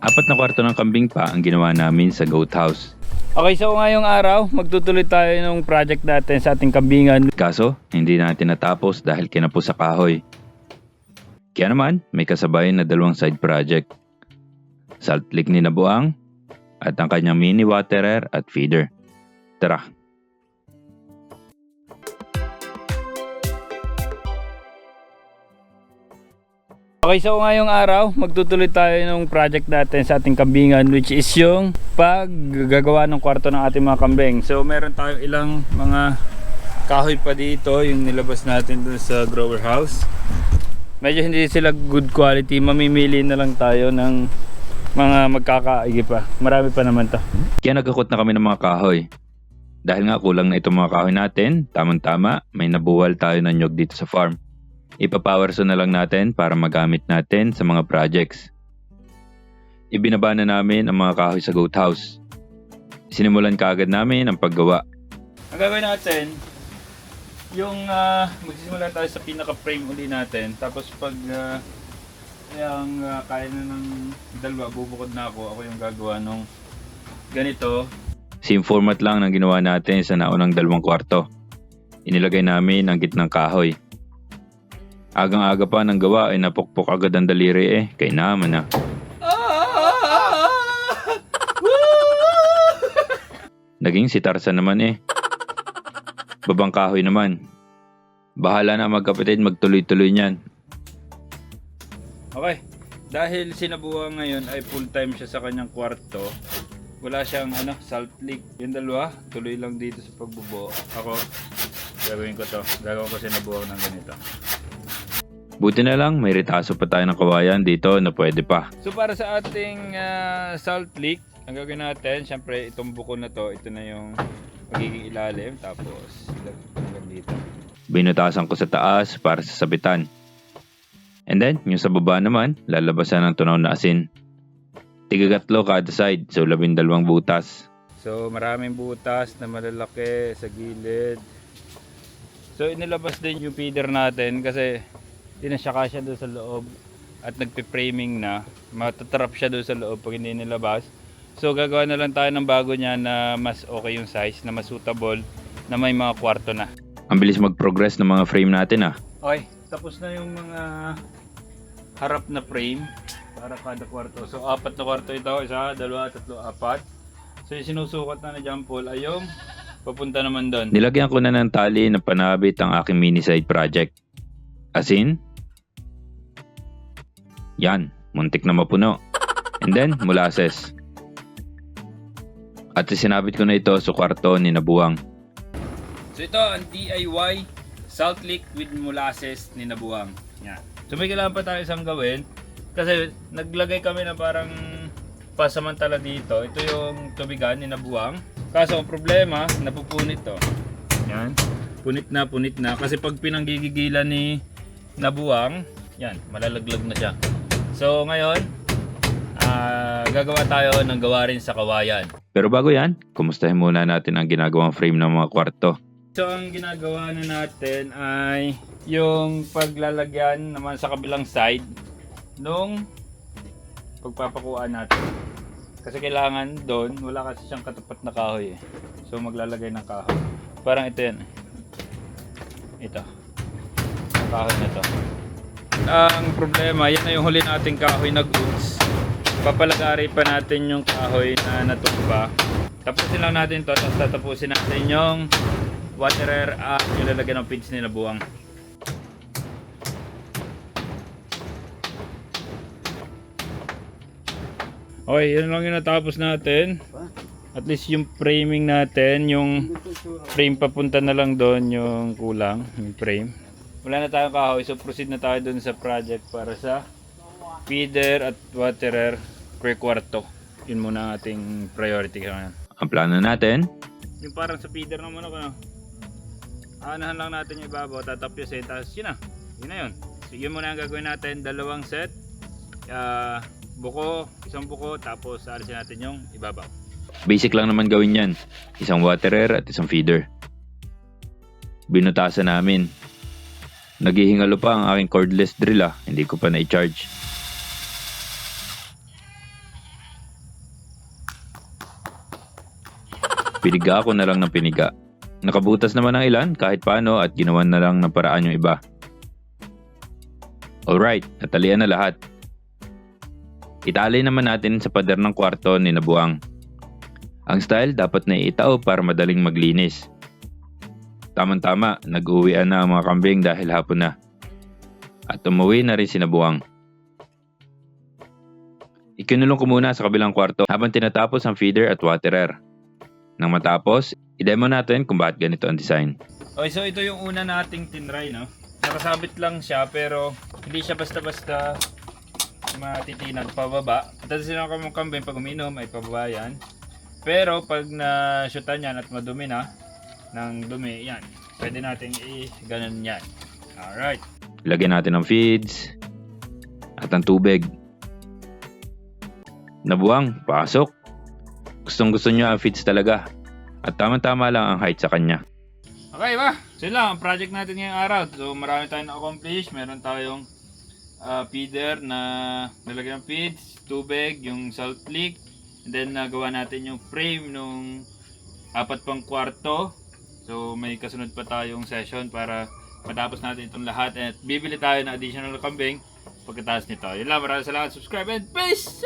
Apat na kwarto ng kambing pa ang ginawa namin sa goat house. Okay, so ngayong araw, magtutuloy tayo ng project natin sa ating kambingan. Kaso, hindi natin natapos dahil kinapos sa kahoy. Kaya naman, may kasabay na dalawang side project. Salt lick ni Nabuang at ang kanyang mini waterer at feeder. Tara, Okay, so ngayong araw, magtutuloy tayo ng project natin sa ating kambingan which is yung paggagawa ng kwarto ng ating mga kambing. So meron tayong ilang mga kahoy pa dito, yung nilabas natin dun sa grower house. Medyo hindi sila good quality, mamimili na lang tayo ng mga magkakaigi pa. Marami pa naman to. kaya nagkakot na kami ng mga kahoy. Dahil nga kulang na itong mga kahoy natin, tamang-tama, may nabuwal tayo ng nyog dito sa farm. Ipapower so na lang natin para magamit natin sa mga projects. Ibinaba na namin ang mga kahoy sa goat house. Sinimulan kaagad namin ang paggawa. Ang gagawin natin, yung ah, magsisimula tayo sa pinaka-frame uli natin. Tapos pag uh, yung ah, kaya na ng dalawa, bubukod na ako. Ako yung gagawa nung ganito. Same format lang ng ginawa natin sa naunang dalawang kwarto. Inilagay namin ang gitnang kahoy. Agang-aga pa ng gawa ay napukpok agad ang daliri eh, kay naman na. Naging si Tarzan naman eh. Babang kahoy naman. Bahala na magkapatid magtuloy-tuloy niyan. Okay. Dahil sinabuhan ngayon ay full time siya sa kanyang kwarto. Wala siyang ano, salt leak. Yung dalawa, tuloy lang dito sa pagbubuo. Ako, gagawin ko to. Gagawin ko sinabuhan ng ganito. Buti na lang may retaso pa tayo ng kawayan dito na pwede pa. So para sa ating ah, salt leak, ang gagawin natin, syempre itong buko na to, ito na yung magiging ilalim. Tapos, hanggang dito. Binutasan ko sa taas para sa sabitan. And then, yung sa baba naman, lalabasan ng tunaw na asin. Tigagatlo kada side, so labindalawang butas. So maraming butas na malalaki sa gilid. So inilabas din yung feeder natin kasi hindi na siya kasya doon sa loob at nagpe-framing na. Matatrap siya doon sa loob pag hindi nilabas. So gagawa na lang tayo ng bago niya na mas okay yung size, na mas suitable, na may mga kwarto na. Ang bilis mag-progress ng mga frame natin ah. Okay, tapos na yung mga harap na frame para kada kwarto. So apat na kwarto ito, isa, dalawa, tatlo, apat. So yung sinusukat na na jump pole ay yung papunta naman doon. Nilagyan ko na ng tali na panabit ang aking mini side project. Asin? Yan, muntik na mapuno. And then, molasses. At sinabit ko na ito sa kwarto ni Nabuang. So ito ang DIY salt lick with molasses ni Nabuang. Yan. So may kailangan pa tayo isang gawin kasi naglagay kami na parang pasamantala dito. Ito yung tubigan ni Nabuang. Kaso ang problema, napupunit to. Yan. Punit na, punit na. Kasi pag pinanggigigilan ni Nabuang, yan, malalaglag na siya. So ngayon, ah, gagawa tayo ng gawa rin sa kawayan. Pero bago yan, kumustahin muna natin ang ginagawang frame ng mga kwarto. So ang ginagawa na natin ay yung paglalagyan naman sa kabilang side nung pagpapakuan natin. Kasi kailangan doon, wala kasi siyang katapat na kahoy eh. So maglalagay ng kahoy. Parang ito yan. Ito. Ang kahoy na to. Ang problema, yan na yung huli nating kahoy na goods. Papalagari pa natin yung kahoy na natumba. Tapusin lang natin to, tapos tatapusin natin yung waterer at yung lalagyan ng feeds nila buwang. Okay, yun lang yung natapos natin. At least yung framing natin, yung frame papunta na lang doon yung kulang, yung frame. Wala na tayong kahoy, so proceed na tayo doon sa project para sa feeder at waterer per kwarto. Yun muna ang ating priority ngayon. Ang plano natin, Yung parang sa feeder ng manok, ano? Anahan lang natin yung ibabaw, tatapyasin, tapos yun na. Yun na yun. So, yun muna ang gagawin natin, dalawang set. Ah, buko, isang buko, tapos alisin natin yung ibabaw. basic lang naman gawin yan. Isang waterer at isang feeder. Binutasan namin. Naghihingalo pa ang aking cordless drill ah, hindi ko pa na-charge. Piniga ako na lang ng piniga. Nakabutas naman ang ilan kahit paano at ginawan na lang ng paraan yung iba. Alright, natalian na lahat. Itali naman natin sa pader ng kwarto ni Nabuang. Ang style dapat na iitao para madaling maglinis. Tamang-tama, nag-uwian na ang mga kambing dahil hapon na. At umuwi na rin si Nabuang. Ikinulong ko muna sa kabilang kwarto habang tinatapos ang feeder at waterer. Nang matapos, i-demo natin kung bakit ganito ang design. Okay, so ito yung una nating tinry, no? Nakasabit lang siya, pero hindi siya basta-basta matitinag pababa. At kasi sila kami kambing pag uminom ay pababa yan. Pero pag na-shootan yan at madumi na, ng dumi, yan. Pwede natin i-ganon yan. Alright. Lagyan natin ng feeds at ang tubig. Nabuang, pasok. Gustong gusto niya ang feeds talaga. At tamang-tama lang ang height sa kanya. Okay ba? Lang, ang project natin ngayong araw. So marami tayong na-accomplish. Meron tayong ah, feeder na nilagyan ng feeds, tubig, yung salt lick. And then nagawa natin yung frame nung apat pang kwarto. So may kasunod pa tayong session para matapos natin itong lahat. At bibili tayo ng additional na kambing pagkatapos nito. Yun lang, maraming salamat. Subscribe and peace!